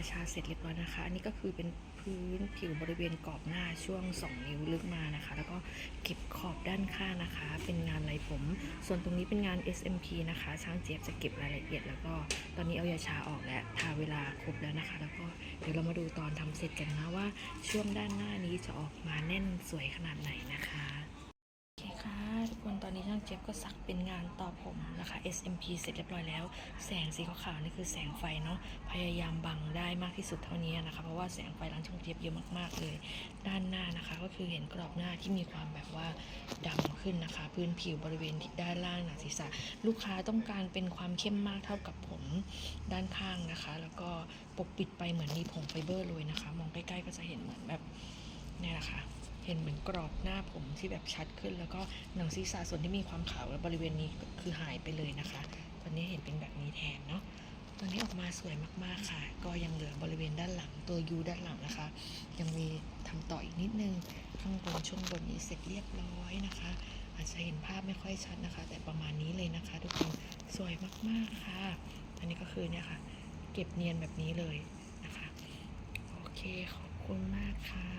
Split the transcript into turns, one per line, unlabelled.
ยาชาเสร็จเรียบร้อยนะคะ อันนี้ก็คือเป็นพื้นผิวบริเวณกรอบหน้าช่วง 2 นิ้วลึกมานะคะ แล้วก็เก็บขอบด้านข้างนะคะ เป็นงานไหลผม ส่วนตรงนี้เป็นงาน SMP นะคะ ช่างเจี๊ยบจะเก็บรายละเอียด แล้วก็ตอนนี้เอายาชาออกแล้วทาเวลาครบแล้วนะคะ แล้วก็เดี๋ยวเรามาดูตอนทำเสร็จกันนะว่าช่วงด้านหน้านี้จะออกมาแน่นสวยขนาดไหนนะคะ โอเคค่ะทุกคนตอนนี้ช่างเจี๊ยบก็สักเป็นงานต่อผมนะคะ SMP เสร็จเรียบร้อยแล้ว แสงสีขาวๆนี่คือแสงไฟเนาะพยายามบังได้มากที่สุดเท่านี้นะคะ เพราะว่าแสงไฟร้านช่างเจี๊ยบเยอะมากๆเลย ด้านหน้านะคะ ก็คือเห็นกรอบหน้าที่มีความแบบว่าดำขึ้นนะคะ พื้นผิวบริเวณด้านล่างหนังศีรษะ ลูกค้าต้องการเป็นความเข้มมากเท่ากับผมด้านข้างนะคะ แล้วก็ปกปิดไปเหมือนมีผงไฟเบอร์เลยนะคะ มองใกล้ๆก็จะเห็นเหมือนแบบนี่แหละค่ะ ห็นเหมือนกรอบหน้าผมที่แบบชัดขึ้น แล้วก็หนังศีรษะส่วนที่มีความขาวและบริเวณนี้คือหายไปเลยนะคะ ตอนนี้เห็นเป็นแบบนี้แทนเนาะตอนนี้ออกมาสวยมากๆค่ะ ก็ยังเหลือบริเวณด้านหลังตัวยูด้านหลังนะคะ ยังมีทำต่ออีกนิดนึงข้างบนช่วงบนนี้เสร็จเรียบร้อยนะคะ อาจจะเห็นภาพไม่ค่อยชัดนะคะ แต่ประมาณนี้เลยนะคะ ทุกคนสวยมากๆค่ะอันนี้ก็คือเนี่ยค่ะ เก็บเนียนแบบนี้เลยนะคะ โอเคขอบคุณมากค่ะ